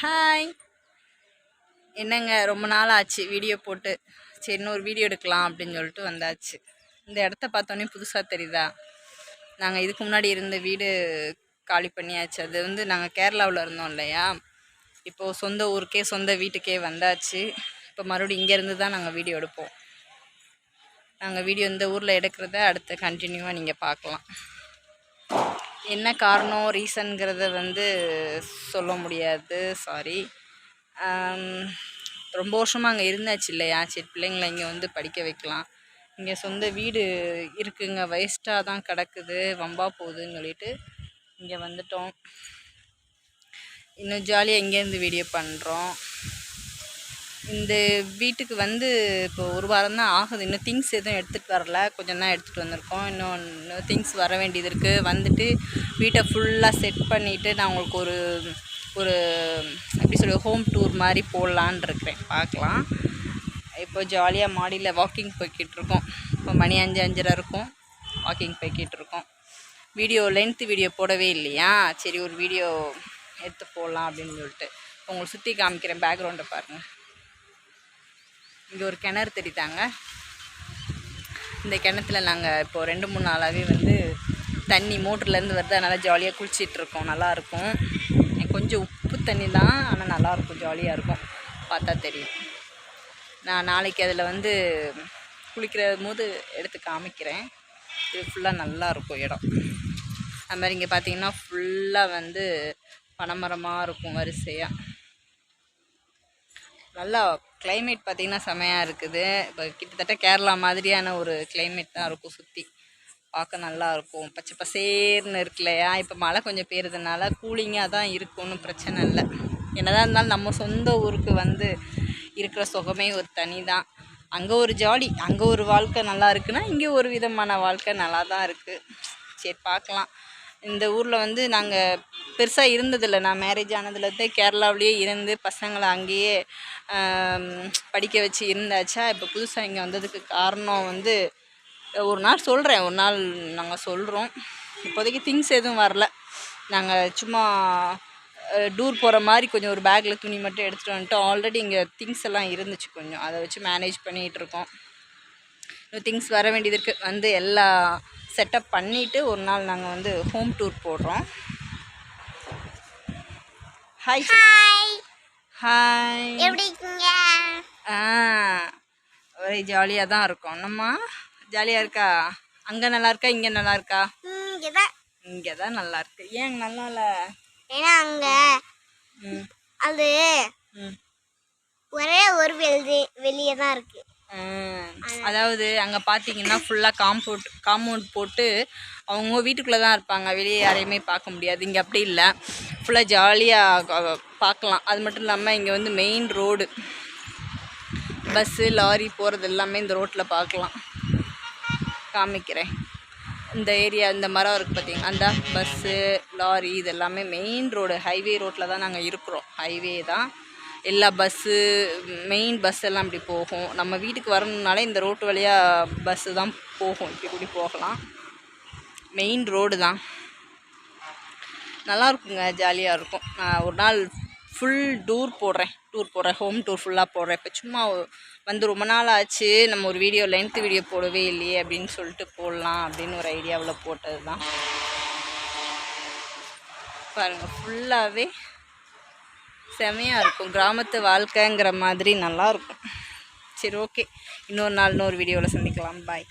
Hi என்னங்க ரொம்ப நாள் ஆச்சு வீடியோ போட்டு. சரி இன்னொரு வீடியோ எடுக்கலாம் அப்படின்னு சொல்லிட்டு வந்தாச்சு. இந்த இடத்த பார்த்தோன்னே புதுசாக தெரியுதா? நாங்கள் இதுக்கு முன்னாடி இருந்த வீடு காலி பண்ணியாச்சு. அது வந்து நாங்கள் கேரளாவில் இருந்தோம் இல்லையா? இப்போது சொந்த ஊருக்கே சொந்த வீட்டுக்கே வந்தாச்சு. இப்போ மறுபடியும் இங்கேருந்து தான் நாங்கள் வீடியோ எடுப்போம். நாங்கள் வீடியோ இந்த ஊரில் எடுக்கிறத அடுத்து கண்டினியூவாக நீங்கள் பார்க்கலாம். என்ன காரணம் ரீசன்ங்கிறத வந்து சொல்ல முடியாது. சாரி ரொம்ப வருஷமாக அங்கே இருந்தாச்சு இல்லையா? சரி பிள்ளைங்களை இங்கே வந்து படிக்க வைக்கலாம். இங்கே சொந்த வீடு இருக்குங்க. வேஸ்ட்டாக தான் கிடக்குது. வம்பா போகுதுன்னு சொல்லிட்டு இங்கே வந்துட்டோம். இன்னும் ஜாலியாக இங்கேருந்து வீடியோ பண்ணுறோம் இந்த வீட்டுக்கு வந்து இப்போ ஒரு வாரம் தான் ஆகுது. இன்னும் திங்ஸ் எதுவும் எடுத்துகிட்டு வரல. கொஞ்சம் தான் எடுத்துகிட்டு வந்திருக்கோம். இன்னும் இன்னும் திங்ஸ் வர வேண்டியது இருக்குது வந்துட்டு வீட்டை ஃபுல்லாக செட் பண்ணிவிட்டு நான் உங்களுக்கு ஒரு ஒரு எப்படி சொல்ல ஹோம் டூர் மாதிரி போடலான் இருக்கிறேன். பார்க்கலாம். இப்போ ஜாலியாக மாடியில் வாக்கிங் போய்கிட்டு இருக்கோம். இப்போ மணி அஞ்சு அஞ்சரை இருக்கும். வாக்கிங் போய்கிட்டு இருக்கோம். வீடியோ லென்த்து வீடியோ போடவே இல்லையா? சரி ஒரு வீடியோ எடுத்து போடலாம் அப்படின்னு சொல்லிட்டு. உங்களுக்கு சுற்றி காமிக்கிறேன் பேக்ரவுண்டை பாருங்கள் இங்கே ஒரு கிணறு தெரித்தாங்க இந்த கிணத்துல நாங்கள் இப்போது ரெண்டு மூணு நாளாகவே வந்து தண்ணி மோட்டர்லேருந்து வருது. அதனால் ஜாலியாக குளிச்சிட்ருக்கோம். நல்லாயிருக்கும் கொஞ்சம் உப்பு தண்ணி தான் ஆனால் நல்லாயிருக்கும் ஜாலியாக இருக்கும். பார்த்தா தெரியும். நான் நாளைக்கு அதில் வந்து குளிக்கிற போது எடுத்து காமிக்கிறேன். இது ஃபுல்லாக நல்லாயிருக்கும் இடம். அது மாதிரி இங்கே பார்த்தீங்கன்னா ஃபுல்லாக வந்து பனைமரமாக இருக்கும் வரிசையாக நல்லா கிளைமேட் பார்த்திங்கன்னா செமையாக இருக்குது. இப்போ கிட்டத்தட்ட கேரளா மாதிரியான ஒரு கிளைமேட் தான் இருக்கும் சுற்றி பார்க்க நல்லா இருக்கும். பச்சை பசேர்னு இருக்கு இல்லையா இப்போ மழை கொஞ்சம் பெய்யறதுனால கூலிங்காக தான் இருக்கும்னு பிரச்சனை இல்லை. என்னதான் இருந்தாலும் நம்ம சொந்த ஊருக்கு வந்து இருக்கிற சுகமே ஒரு தனி தான். அங்கே ஒரு ஜாலி அங்கே ஒரு வாழ்க்கை நல்லா இருக்குன்னா இங்கே ஒரு விதமான வாழ்க்கை நல்லா தான் இருக்குது சரி பார்க்கலாம். இந்த ஊரில் வந்து நாங்கள் பெருசாக இருந்ததில்லை. நான் மேரேஜ் ஆனதுலேருந்து கேரளாவிலேயே இருந்து பசங்களை அங்கேயே படிக்க வச்சு இருந்தாச்சா? இப்போ புதுசாக இங்கே வந்ததுக்கு காரணம் வந்து ஒரு நாள் சொல்கிறேன் ஒரு நாள் நாங்கள் சொல்கிறோம் இப்போதைக்கு திங்ஸ் எதுவும் வரல. நாங்கள் சும்மா டூர் போகிற மாதிரி கொஞ்சம் ஒரு பேக்கில் துணி மட்டும் எடுத்துகிட்டு வந்துட்டோம். ஆல்ரெடி இங்கே திங்ஸ் எல்லாம் இருந்துச்சு கொஞ்சம். அதை வச்சு மேனேஜ் பண்ணிகிட்டு இருக்கோம். இன்னும் திங்ஸ் வர வேண்டியது இருக்குது வந்து எல்லா செட்டப் பண்ணிவிட்டு ஒரு நாள் நாங்கள் வந்து ஹோம் டூர் போடுறோம். ஹாய் ஹாய் எப்படி இருக்கீங்க? ஆ ஒரே ஜாலியாக தான் இருக்கும். நம்ம ஜாலியாக இருக்கா? அங்கே நல்லா இருக்கா? இங்கே நல்லா இருக்கா? இங்கே தான். இங்கே தான் நல்லா இருக்கு. ஏன் நல்லா இல்லை? ஏன்னா அங்கே ம். அது ம். ஒரே ஒரு வெளியே வெளியே தான் இருக்குது அதாவது அங்கே பார்த்தீங்கன்னா ஃபுல்லாக காம்பவுண்ட் காம்பவுண்ட் போட்டு அவங்க வீட்டுக்குள்ளே தான் இருப்பாங்க. வெளியே யாரையுமே பார்க்க முடியாது. இங்கே அப்படி இல்லை. ஃபுல்லாக ஜாலியாக பார்க்கலாம். அது மட்டும் இல்லாமல் இங்கே வந்து மெயின் ரோடு பஸ்ஸு லாரி போகிறது எல்லாமே இந்த ரோட்டில் பார்க்கலாம். காமிக்கிறேன். இந்த ஏரியா இந்த மரம் இருக்குது பார்த்தீங்கன்னா அந்த பஸ்ஸு லாரி இது எல்லாமே மெயின் ரோடு ஹைவே ரோட்டில் தான் நாங்கள் இருக்கிறோம். ஹைவே தான். எல்லா பஸ்ஸு மெயின் பஸ் எல்லாம் இப்படி போகும். நம்ம வீட்டுக்கு வரணுனாலே இந்த ரோட்டு வழியாக பஸ்ஸு தான் போகும். இப்படி கூடி போகலாம். மெயின் ரோடு தான். நல்லா இருக்குங்க ஜாலியாக இருக்கும். நான் ஒரு நாள் ஃபுல் டூர் போடுறேன். டூர் போடுறேன் ஹோம் டூர் ஃபுல்லாக போடுறேன். இப்போ சும்மா வந்து ரொம்ப நாள் ஆச்சு. நம்ம ஒரு வீடியோ லென்த்து வீடியோ போடவே இல்லையே அப்படின்னு சொல்லிட்டு போடலாம் அப்படின்னு ஒரு ஐடியாவில் போட்டது தான் பாருங்கள் ஃபுல்லாகவே செமையாக இருக்கும். கிராமத்து வாழ்க்கைங்கிற மாதிரி நல்லாயிருக்கும் சரி ஓகே இன்னொரு நாள் இன்னொரு வீடியோவில் சந்திக்கலாம். பாய்